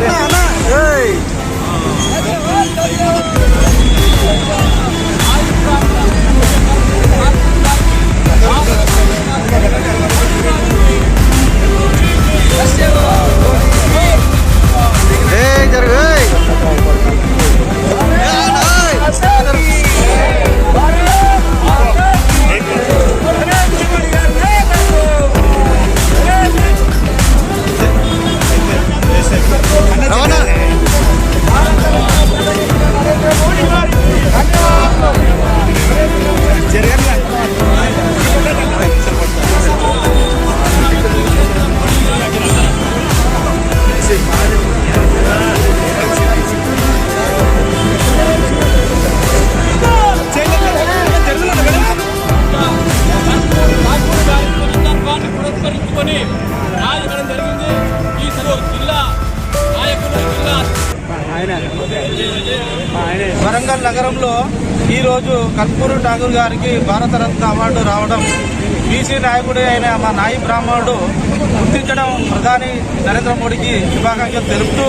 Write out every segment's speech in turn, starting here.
దాన్ని వరంగల్ నగరంలో ఈరోజు కర్పూరు ఠాగూర్ గారికి భారతరత్న అవార్డు రావడం బీసీ నాయకుడు అయిన మా నాయి బ్రాహ్మణుడు గుర్తించడం ప్రధాని నరేంద్ర మోడీకి శుభాకాంక్షలు తెలుపుతూ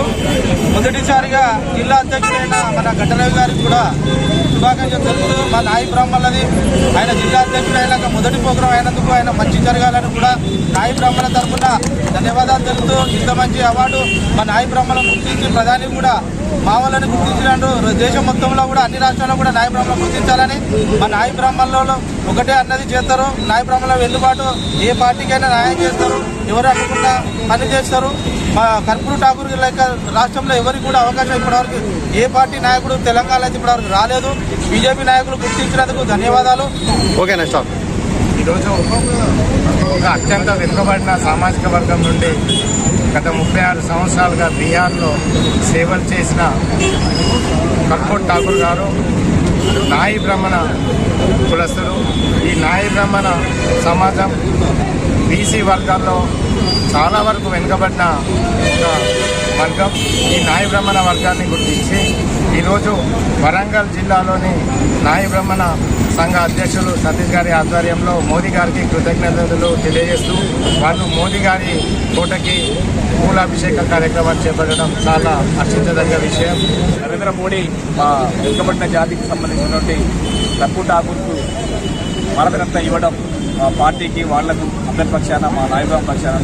మొదటిసారిగా జిల్లా అధ్యక్షుడైన మన గడ్డరవి గారికి కూడా శుభాకాంక్షలు తెలుపుతూ మా నాయి బ్రాహ్మణులది. ఆయన జిల్లా అధ్యక్షుడు అయినాక మొదటి ప్రోగ్రాం అయినందుకు ఆయన మంచి జరగాలని కూడా నాయి బ్రాహ్మణ తరఫున ధన్యవాదాలు తెలుపుతూ ఇంత మంచి అవార్డు మా నాయి బ్రాహ్మణులను గుర్తించి ప్రధాని కూడా మా వాళ్ళని గుర్తించినాడు దేశం మొత్తంలో కూడా అన్ని రాష్ట్రాల్లో కూడా నాయ బ్రాహ్మణులు గుర్తించాలని మా నాయ బ్రాహ్మణులలో ఒకటే అన్నది చేస్తారు. నాయ బ్రాహ్మణుల వెన్నుబాటు ఏ పార్టీకైనా న్యాయం చేస్తారు. ఎవరు అనుకున్నా పని చేస్తారు. మా కర్పూరు ఠాకూర్ లెక్క రాష్ట్రంలో ఎవరికి కూడా అవకాశం ఇప్పటివరకు ఏ పార్టీ నాయకుడు తెలంగాణ అయితే ఇప్పటివరకు రాలేదు. బీజేపీ నాయకులు గుర్తించినందుకు ధన్యవాదాలు. ఓకేనా స్టాప్. ఈరోజు ఒక అత్యంత వెనుకబడిన సామాజిక వర్గం నుండి గత ముప్పై ఆరు సంవత్సరాలుగా బీహార్లో సేవలు చేసిన కర్పూర్ ఠాకూర్ గారు నాయి బ్రహ్మణ కులస్తులు. ఈ నాయి బ్రహ్మణ సమాజం బీసీ వర్గాల్లో చాలా వరకు వెనుకబడిన ఒక వర్గం. ఈ నాయ బ్రహ్మణ వర్గాన్ని గుర్తించి ఈరోజు వరంగల్ జిల్లాలోని నాయ బ్రహ్మణ సంఘ అధ్యక్షులు సతీష్ గారి ఆధ్వర్యంలో మోదీ గారికి కృతజ్ఞతలు తెలియజేస్తూ వాళ్ళు మోదీ గారి కోటకి పూలాభిషేక కార్యక్రమం చేపట్టడం చాలా హర్షించదగ్గ విషయం. నరేంద్ర మోడీ మా వెనుకబడిన జాతికి సంబంధించినటువంటి తప్పు ఠాకూర్కు భారతరత్న ఇవ్వడం మా పార్టీకి వాళ్ళకు అందరి పక్షాన మా నాయకుల పక్షాన.